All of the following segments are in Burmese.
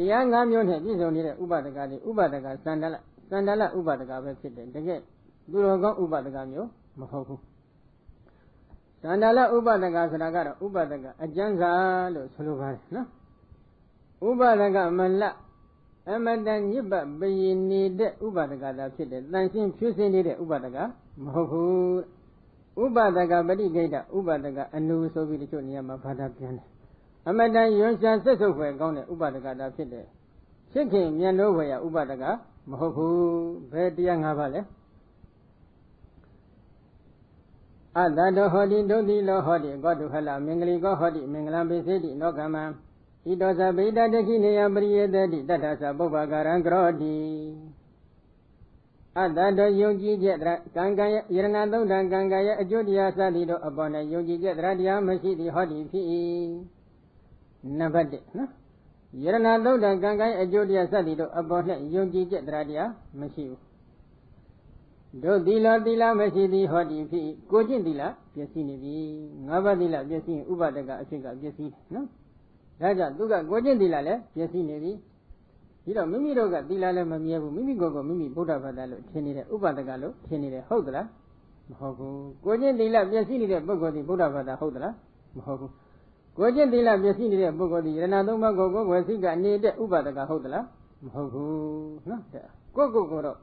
တရား၅မျိုးနဲ့ပြည့်စုံနေတဲ့ဥပဒကတွေဥပဒကစန္ဒလစန္ဒလဥပဒကပဲဖြစ်တယ်တကယ်သူတော်ကောင်းဥပဒကမျိုးမဟုတ်ဘူးစန္ဒလဥပဒကဆိုတာကတော့ဥပဒကအကျဉ်းစာလို့ဆိုလိုပါတယ်နော်ဥပဒကမလအမတန်ညစ်ပတ်ပရင်နေတဲ့ဥပဒကသာဖြစ်တယ်တန်ရှင်းဖြူစင်နေတဲ့ဥပဒကမဟုတ်ဘူးဥပဒကပฏิကိတဥပဒကအနုဆိုပြီးတချို့နေရာမှာဘာသာပြန်တယ် အမတန်ရွှန်ရှားဆက်ဆုပ်ဖွယ်ကောင်းတဲ့ဥပဒကတာဖြစ်တယ်ချစ်ခင်မြတ်လို့ဖွယ်ရဥပဒကမဟုတ်ဘူးဘယ်တရားငါးပါလဲအတ္တတောဟောတိဒုတိလောဟောတိကောတုဟလမင်္ဂလိကောဟောတိမင်္ဂလံပိစေတိနောကမံဣတောသဗိဒတခိနေယပရိယေတတိတတ္ထသပုပ္ပကာရံကရောတိအတ္တတောယုံကြည်ချက်ကံကံယယရဏသုံးတံကံကံယအကျိုးတရားစသည်တို့အပေါ်၌ယုံကြည်ချက်တရားမရှိသည်ဟောတိဖြစ်၏ နံပါတ်1နော်ယရဏသုံးတံကံကံယအကျိုးတရားစသည်တို့အပေါ်၌ယုံကြည်ချက်တရားမရှိဘူးတို့သီလသီလမရှိသည်ဟောဒီဖြစ်ကိုကျင့်သီလပျက်စီးနေပြီငါးပါးသီလပျက်စီးရင်ဥပဒကအဖြစ်ကပျက်စီးတယ်နော်ဒါကြောင့်သူကကိုကျင့်သီလလည်းပျက်စီးနေပြီဒီတော့မိမိတို့ကသီလလည်းမမြဲဘူးမိမိကိုယ်ကိုမိမိဗုဒ္ဓဘာသာလို့ထင်နေတဲ့ဥပဒကလို့ထင်နေတယ်ဟုတ်သလားမဟုတ်ဘူးကိုကျင့်သီလပျက်စီးနေတဲ့ပုဂ္ဂိုလ်ဒီဗုဒ္ဓဘာသာဟုတ်သလားမဟုတ်ဘူး ကိုကျင့်သီလပျက်စီးနေတဲ့ပုဂ္ဂိုလ်ဒီယရဏသုံးပါးကိုကိုယ်ဝယ်စိတ်ကနေတဲ့ဥပဒကဟုတ်သလားမဟုတ်ဘူးနော်ကိုယ့်ကိုယ်ကိုတော့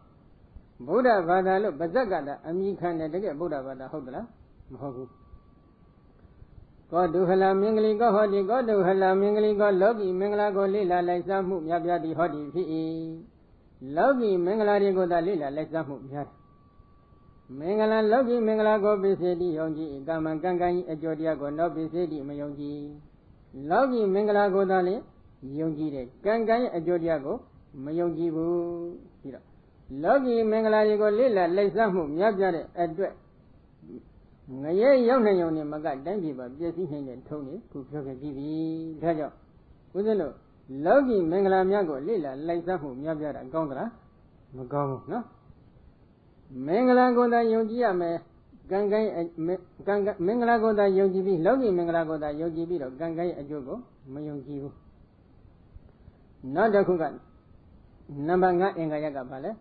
ဗုဒ္ဓဘာသာလို့ပါဇက်ကတာအမိခံတယ်တကယ်ဗုဒ္ဓဘာသာဟုတ်သလားမဟုတ်ဘူးကောတုဟလမင်္ဂလိကောဟောတိကောတုဟလမင်္ဂလိကောလောကီမင်္ဂလာကိုလေ့လာလိုက်စားမှုမြတ်ပြသည်ဟောတိဖြစ်၏လောကီမင်္ဂလာတွေကိုသာလေ့လာလိုက်စားမှုများတယ် မင်္ဂလာလောကီမင်္ဂလာကိုပိစေတိယုံကြည်ကာမံကံကံဤအကျော်တရားကိုနောပိစေတိမယုံကြည်လောကီမင်္ဂလာကိုသာလေယုံကြည်တယ်ကံကံရဲ့အကျော်တရားကိုမယုံကြည်ဘူးပြီးတော့လောကီမင်္ဂလာတွေကိုလေ့လာလိုက်စားမှုများပြတဲ့အတွက်ငရဲရောက်နိုင်ုံနဲ့မကတိုင်းပြည်ပါပြည့်စည်နိုင်တဲ့ထုံးနေခုပြောခဲ့ပြီးပြီဒါကြောင့်ဦးဇင်းတို့လောကီမင်္ဂလာများကိုလေ့လာလိုက်စားမှုများပြတာကောင်းသလားမကောင်းဘူးနော် မင်္ဂလာကိုသာယုံကြည်ရမယ်ကံကံကံမင်္ဂလာကိုသာယုံကြည်ပြီးလောကီမင်္ဂလာကိုသာယုံကြည်ပြီးတော့ကံကံရဲ့အကျိုးကိုမယုံကြည်ဘူးနောက်တစ်ခုကနံပါတ်5အင်္ဂါရကပါလဲ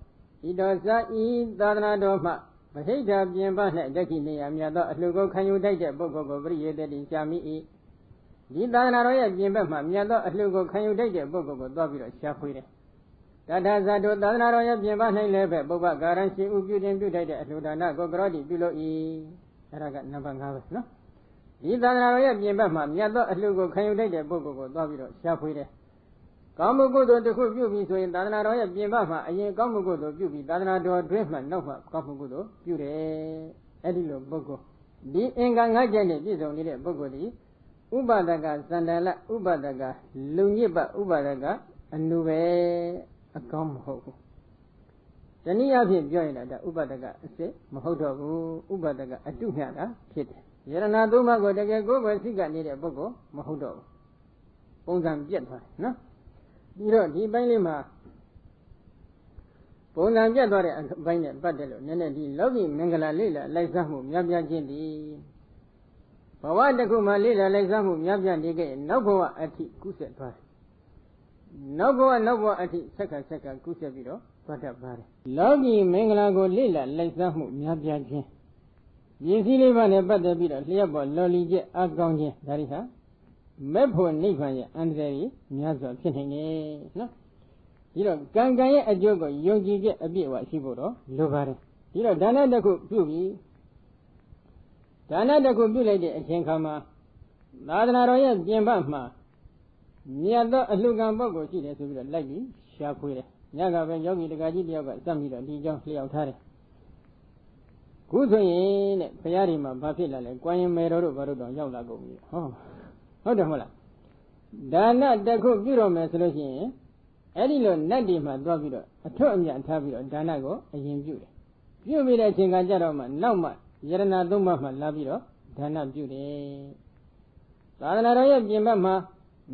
ဤတော်စာဤသာသနာတော်မှမဟိတပြင်ပ၌တက်ခိနေရမြတ်သောအလှကိုခံယူတိုက်တဲ့ပုဂ္ဂိုလ်ကိုပရိယေတတိရှာမိ၏ဒီသာသနာတော်ရဲ့ပြင်ပမှာမြတ်သောအလှကိုခံယူတိုက်တဲ့ပုဂ္ဂိုလ်ကိုသွားပြီးတော့ရှာဖွေတယ် တထဇာတုသာသနာတော်ရဲ့ပြင်ပ၌လည်းပဲပုပ္ပကာရံရှိဥပြုတင်ပြုတိုက်တဲ့အလှဒါနကိုကရောတိပြုလို့၏အဲ့ဒါကနံပါတ်5ပဲနော်ဒီသာသနာတော်ရဲ့ပြင်ပမှာမြတ်သောအလှကိုခံယူတိုက်တဲ့ပုဂ္ဂိုလ်ကိုသွားပြီးတော့ရှာဖွေတယ်ကောင်းမှုကုသိုလ်တစ်ခုပြုပြီဆိုရင်သာသနာတော်ရဲ့ပြင်ပမှာအရင်ကောင်းမှုကုသိုလ်ပြုပြီးသာသနာတော်တွင်းမှာနောက်မှကောင်းမှုကုသိုလ်ပြုတယ်အဲ့ဒီလိုပုဂ္ဂိုလ်ဒီအင်္ဂါ၅ချက်နဲ့ပြည့်စုံနေတဲ့ပုဂ္ဂိုလ်ဒီဥပဒကသန္တလဥပဒကလုံညစ်ပဥပဒကအနုပဲ အကောင်းမဟုတ်ဘူးတနည်းအားဖြင့်ပြောရင်ဒါဥပဒကအစစ်မဟုတ်တော့ဘူးဥပဒကအတုညတာဖြစ်တယ်ယရဏသုံးပါးကိုတကယ်ကိုယ်ပဲစိတ်ကနေတဲ့ပုဂ္ဂိုလ်မဟုတ်တော့ဘူးပုံစံပြတ်သွားတယ်နော်ပြီးတော့ဒီပိုင်းလေးမှာပုံစံပြတ်သွားတဲ့အပိုင်းနဲ့ပတ်တယ်လို့နည်းနည်းဒီလောကီမင်္ဂလာလေးလာလိုက်စားမှုများပြားခြင်းဒီဘဝတစ်ခုမှာလေးလာလိုက်စားမှုများပြားနေခဲ့နောက်ဘဝအထိကုဆက်သွားတယ် နောက်ဘဝနောက်ဘဝအထိဆက်ကဆက်ကကုဆက်ပြီးတော့သွားတတ်ပါတယ်လောကီမင်္ဂလာကိုလေးလာလိုက်စားမှုများပြားခြင်းရည်စည်းလေးပါးနဲ့ပတ်သက်ပြီးတော့လျှက်ပေါ်လော်လီချက်အကောင်းခြင်းဒါတွေဟာမဲ့ဖို့နိဗ္ဗာန်ရဲ့အန္တရာယ်ကြီးများစွာဖြစ်နေတယ်နော်ဒီတော့ကံကံရဲ့အကျိုးကိုယုံကြည်ချက်အပြည့်အဝရှိဖို့တော့လိုပါတယ်ဒီတော့ဒါနတစ်ခုပြုပြီးဒါနတစ်ခုပြုလိုက်တဲ့အချိန်ခါမှာသာသနာတော်ရဲ့ပြင်ပမှာ မြတ်သောအလှကံပုဂ္ဂိုလ်ရှိတယ်ဆိုပြီးတော့လိုက်ပြီးရှားဖွေးတယ်ညကပဲယောဂီတကာကြီးတယောက်ကစက်ပြီးတော့ဒီကြောင်းလျှောက်ထားတယ်ခုဆိုရင်တဲ့ဘုရားဒီမှာဘာဖြစ်လာလဲကွာရင်မယ်တော်တို့ဘာတို့တော့ရောက်လာကုန်ပြီဟောဟုတ်တယ်မဟုတ်လားဒါနတစ်ခုပြုတော့မယ်ဆိုလို့ရှိရင်အဲ့ဒီလိုနတ်ဒီမှာသွားပြီးတော့အထွတ်အမြတ်ထားပြီးတော့ဒါနကိုအရင်ပြုတယ်ပြုပြီးတဲ့အချိန်ကကြတော့မှနောက်မှယရဏသုံးပါးမှလာပြီးတော့ဒါနပြုတယ်သာသနာတော်ရဲ့ပြင်ဘက်မှာ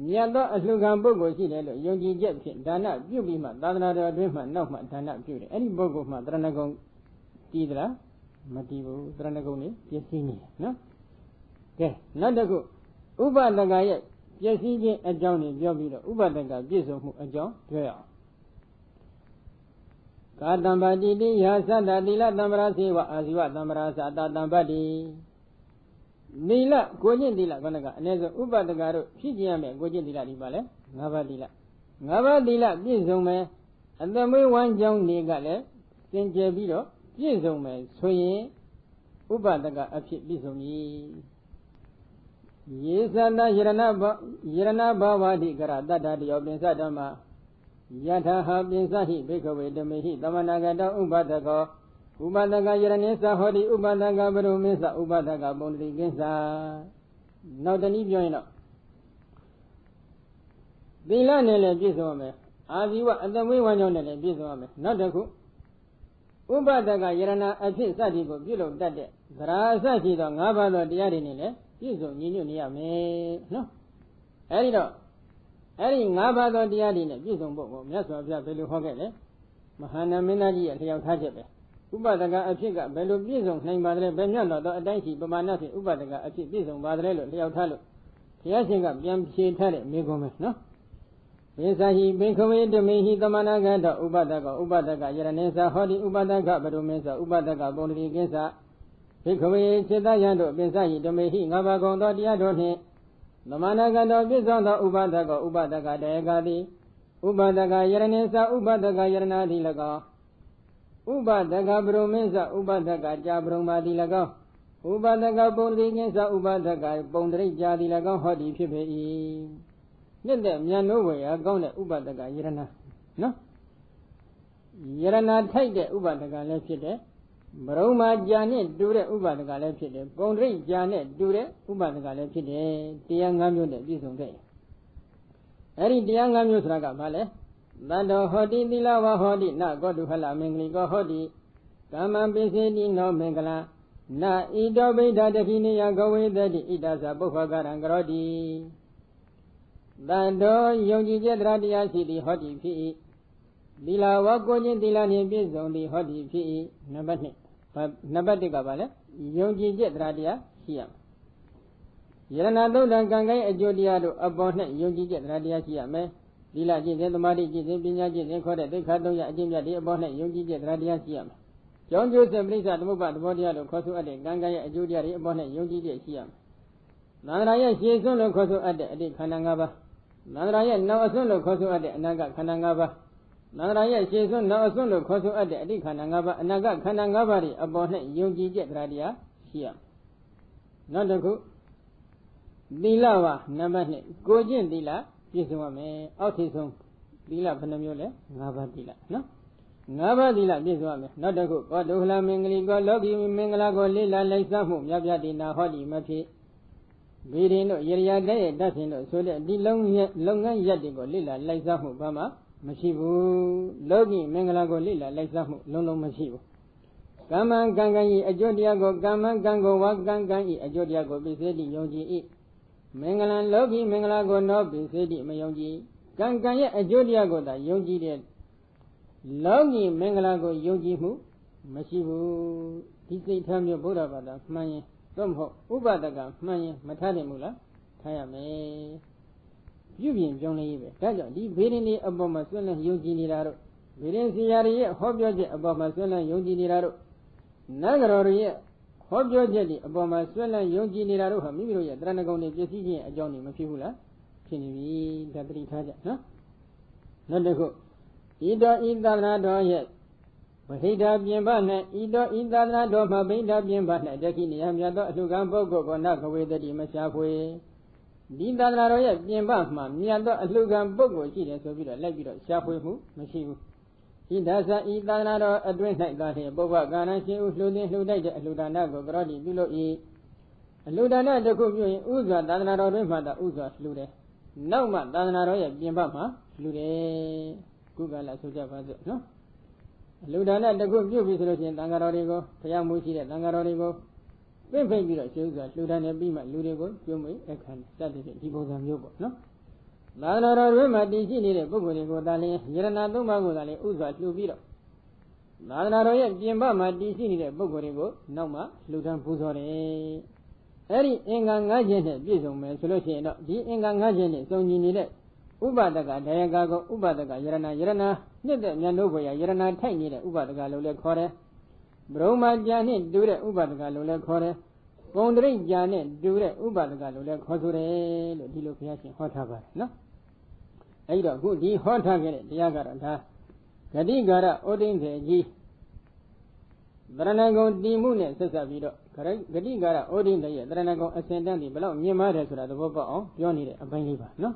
မြတ်သောအလှခံပုဂ္ဂိုလ်ရှိတယ်လို့ယုံကြည်ချက်ဖြင့်ဒါနပြုပြီးမှသာသနာတော်အတွင်းမှနောက်မှဒါနပြုတယ်အဲ့ဒီပုဂ္ဂိုလ်မှတရဏဂုံတည်သလားမတည်ဘူးတရဏဂုံနေပြည့်စည်နေနော်ကဲနောက်တစ်ခုဥပဒကရဲ့ပျက်စီးခြင်းအကြောင်းတွေပြောပြီးတော့ဥပဒကပြည့်စုံမှုအကြောင်းပြောရအောင်ကာတံပါတိတိယာသတ္တတိလတံပရာစေဝအာဇိဝတံပရာသာတတံပတ္တိနီလကိုကျင့်သီလခဏကအနည်းဆုံးဥပဒကတို့ဖြစ်ကြရမယ်ကိုကျင့်သီလဒီပါလဲ၅ပါးသီလ၅ပါးသီလပြည့်စုံမယ်အသမွေးဝမ်းကြောင်းတွေကလည်းစင်ကြယ်ပြီးတော့ပြည့်စုံမယ်ဆိုရင်ဥပဒကအဖြစ်ပြည့်စုံပြီယေသနာယရဏဘယရဏဘာဝတိကရတတ္တတယောပင်စဓမ္မယထာဟာပင်စဟိဘေကဝေတမေဟိသမဏဂတောဥပဒကော ဥပဒကယရဏိသဟောတိဥပဒကဘရုမင်းစဥပဒကပုံတိကိစ္စနောက်တနည်းပြောရင်တော့သီလနဲ့လည်းပြည့်စုံရမယ်အာဇီဝအတမွေးဝမ်းကြောင်းနဲ့လည်းပြည့်စုံရမယ်နောက်တစ်ခုဥပဒကယရဏအဖြစ်စသည်ကိုပြုလုပ်တတ်တဲ့သရာအစရှိသော၅ပါးသောတရားတွေနဲ့လည်းပြည့်စုံညီညွတ်နေရမယ်နော်အဲဒီတော့အဲ့ဒီ၅ပါးသောတရားတွေနဲ့ပြည့်စုံဖို့ကိုမြတ်စွာဘုရားဘယ်လိုဟောခဲ့လဲမဟာနာမင်းသားကြီးရဲ့လျှောက်ထားချက်ပဲ ဥပဒကအဖြစ်ကဘယ်လိုပြည့်စုံနိုင်ပါသလဲဘယ်မြတ်တော်သောအတိုင်းရှိပမာဏဖြင့်ဥပဒကအဖြစ်ပြည့်စုံပါသလဲလို့လျှောက်ထားလို့ဘုရားရှင်ကပြန်ဖြေထားတဲ့မိကုံးပဲနော်ပိသဟိဘိခဝေတမေဟိသမဏဂတောဥပဒကဥပဒကယရဏေသာဟောတိဥပဒကဘဒုမေသာဥပဒကပုံတိကိစ္စဘိခဝေစေတယံတို့ပိသဟိတမေဟိငါးပါးကုန်သောတရားတော်နှင့်သမဏဂတောပြည့်စုံသောဥပဒကဥပဒကတယကတိဥပဒကယရဏေသာဥပဒကယရဏတိ၎င်း ဥပဒကဘရုမင်းစဥပဒကကြာဘရုံမာတိ၎င်းဥပဒကပုံတိကိစ္စဥပဒကပုံတိကြာတိ၎င်းဟောဒီဖြစ်ပေ၏နှစ်သက်မြန်နိုးဝေရာကောင်းတဲ့ဥပဒကယရဏနော်ယရဏထိုက်တဲ့ဥပဒကလည်းဖြစ်တယ်ဘရုံမာကြာနဲ့တူတဲ့ဥပဒကလည်းဖြစ်တယ်ပုံတိကြာနဲ့တူတဲ့ဥပဒကလည်းဖြစ်တယ်တရား၅မျိုးနဲ့ပြည့်စုံခဲ့အဲ့ဒီတရား၅မျိုးဆိုတာကဘာလဲ တတ္တောဟောတိသီလဝဟောတိနကောတုဟလမင်္ဂလိကောဟောတိကမ္မံပိစေတိနောမင်္ဂလနဣတောဗိဒတခိနိယဂဝေတတိဣတသပုဗ္ဗကရံကရောတိတတ္တောယုံကြည်ချက်တရားတရားရှိသည်ဟောတိဖြစ်၏သီလဝကိုခြင်းသီလနှင့်ပြည့်စုံသည်ဟောတိဖြစ်၏နံပါတ်1နံပါတ်1ကပါလဲယုံကြည်ချက်တရားတရားရှိရမယ်ယရဏသုဒ္ဓံကံကိုင်းအကျိုးတရားတို့အပေါ်၌ယုံကြည်ချက်တရားတရားရှိရမယ် သီလကျင့်တဲ့သမာဓိကျင့်တဲ့ပညာကျင့်တဲ့ခေါ်တဲ့သိက္ခာ၃ရအကျင့်မြတ်ဒီအပေါ်၌ယုံကြည်ချက်တရားတရားရှိရမယ်။ကြောင်းကျိုးစဉ်ပရိစ္ဆသမုပ္ပါသဘောတရားလို့ခေါ်ဆိုအပ်တဲ့ကံကံရဲ့အကျိုးတရားတွေအပေါ်၌ယုံကြည်ချက်ရှိရမယ်။သန္တရာရဲ့ရှည်စွန်းလို့ခေါ်ဆိုအပ်တဲ့အတိခန္ဓာ၅ပါး။သန္တရာရဲ့နောက်အစွန်းလို့ခေါ်ဆိုအပ်တဲ့အနာဂတ်ခန္ဓာ၅ပါး။သန္တရာရဲ့ရှည်စွန်းနောက်အစွန်းလို့ခေါ်ဆိုအပ်တဲ့အတိခန္ဓာ၅ပါးအနာဂတ်ခန္ဓာ၅ပါးတွေအပေါ်၌ယုံကြည်ချက်တရားတရားရှိရမယ်။နောက်တစ်ခုသီလပါနံပါတ်2ကိုကျင့်သီလ ပြည့်စုံရမယ်။အောက်ထိဆုံးသီလဘယ်နှမျိုးလဲ၅ပါးသီလနော်၅ပါးသီလပြည့်စုံရမယ်နောက်တစ်ခုကောဒုဟလမင်္ဂလိကောလောကီမင်္ဂလာကိုလိလာလိုက်စားမှုမြတ်ပြတိနာဟောဒီမဖြစ်ဗေဒင်တို့ရရတဲ့ရဲ့တတ်ရှင်တို့ဆိုတဲ့ဒီလုံးလုပ်ငန်းရက်တွေကိုလိလာလိုက်စားမှုဘာမှမရှိဘူးလောကီမင်္ဂလာကိုလိလာလိုက်စားမှုလုံးလုံးမရှိဘူးကမ္မံကံကံဤအကျိုးတရားကိုကမ္မံကံကိုဝါကံကံဤအကျိုးတရားကိုပိစေတိယုံကြည်၏ မင်္ဂလံလောကီမင်္ဂလာကိုနောပိစေတိမယုံကြည်ကံကံရဲ့အကျိုးတရားကိုသာယုံကြည်တဲ့လောကီမင်္ဂလာကိုယုံကြည်မှုမရှိဘူးဒီစိတ်ထားမျိုးဗုဒ္ဓဘာသာမှန်ရင်သို့မဟုတ်ဥပဒကမှန်ရင်မထားနိုင်ဘူးလားထားရမယ်ပြုပြင်ပြောင်းလဲရေးပဲဒါကြောင့်ဒီဘေးရင်တွေအပေါ်မှာဆွဲလန်းယုံကြည်နေတာတို့ဘေးရင်စီယာတွေရဲ့ဟောပြောချက်အပေါ်မှာဆွဲလန်းယုံကြည်နေတာတို့နဂရောတွေရဲ့ ဟောပြောချက်တွေအပေါ်မှာဆွဲလန်းယုံကြည်နေတာတို့ဟာမိမိတို့ရဲ့တရဏဂုံတွေပြည့်စည်ခြင်းအကြောင်းတွေမဖြစ်ဘူးလားဖြစ်နေပြီဒါတတိထားကြနော်နောက်တစ်ခုဤတော်ဤသာသနာတော်ရဲ့ဝဟိတာပြင်ပ၌ဤတော်ဤသာသနာတော်မှာဗိဓာပြင်ပ၌တခိနေယမြတ်သောအလှကံပုဂ္ဂိုလ်ကိုနခဝေတတိမရှားဖွေဒီသာသနာတော်ရဲ့ပြင်ပမှာမြတ်သောအလှကံပုဂ္ဂိုလ်ရှိတယ်ဆိုပြီးတော့လိုက်ပြီးတော့ရှားဖွေမှုမရှိဘူး ဤဒါသဤသာသနာတော်အတွင်း၌သာလျှင်ပုဗ္ဗကာဏရှင်ဥလှူသည်လှူတိုက်တဲ့အလှဒါနကိုကရောတိပြုလို့ဤအလှဒါနတစ်ခုပြုရင်ဥစွာသာသနာတော်တွင်မှသာဥစွာလှူတယ်နောက်မှသာသနာတော်ရဲ့ပြင်ပမှာလူတယ်ခုကလာဆိုကြပါစို့နော်လူဒါနတခုပြုတ်ပြီဆိုလို့ရှိရင်တန်ဃာတော်တွေကိုဘုရားမူရှိတဲ့တန်ဃာတော်တွေကိုပြင့်ဖိတ်ပြီးတော့ရှင်းဥစွာလူဒါနဲ့ပြီးမှလူတွေကိုပြုံးမိအခါစတဲ့ဒီပုံစံမျိုးပေါ့နော် သာသနာတော်တွင်မှာတည်ရှိနေတဲ့ပုဂ္ဂိုလ်တွေကိုသာလျှင်ယရဏသုံးပါးကိုသာလျှင်ဥစွာလှူပြီးတော့သာသနာတော်ရဲ့ပြင်ပမှာတည်ရှိနေတဲ့ပုဂ္ဂိုလ်တွေကိုနောက်မှလှူဒန်းပူဇော်တယ်အဲ့ဒီအင်္ဂါ၅ချက်နဲ့ပြည့်စုံမယ်ဆိုလို့ရှိရင်တော့ဒီအင်္ဂါ၅ချက်နဲ့စုံညီနေတဲ့ဥပဒကဒယကကိုဥပဒကယရဏယရဏနှစ်တဲ့မြတ်တို့ဘုရားယရဏထိုက်နေတဲ့ဥပဒကလို့လည်းခေါ်တယ်ဘုံမာကြာနဲ့တူတဲ့ဥပဒကလို့လည်းခေါ်တယ်ပုံတရိပ်ကြာနဲ့တူတဲ့ဥပဒကလို့လည်းခေါ်ဆိုတယ်လို့ဒီလိုဘုရားရှင်ဟောထားပါတယ်နော် အဲ့တော့အခုဒီဟောထားခဲ့တဲ့တရားကတော့ဒါဂတိကာရဩဒိန်ထေကြီးတရဏဂုံတည်မှုနဲ့ဆက်ဆက်ပြီးတော့ဂတိကာရဩဒိန်ထေရဲ့တရဏဂုံအစဉ်တန်းဒီဘယ်လောက်မြင်မာတယ်ဆိုတာသဘောပေါက်အောင်ပြောနေတဲ့အပိုင်းလေးပါနော်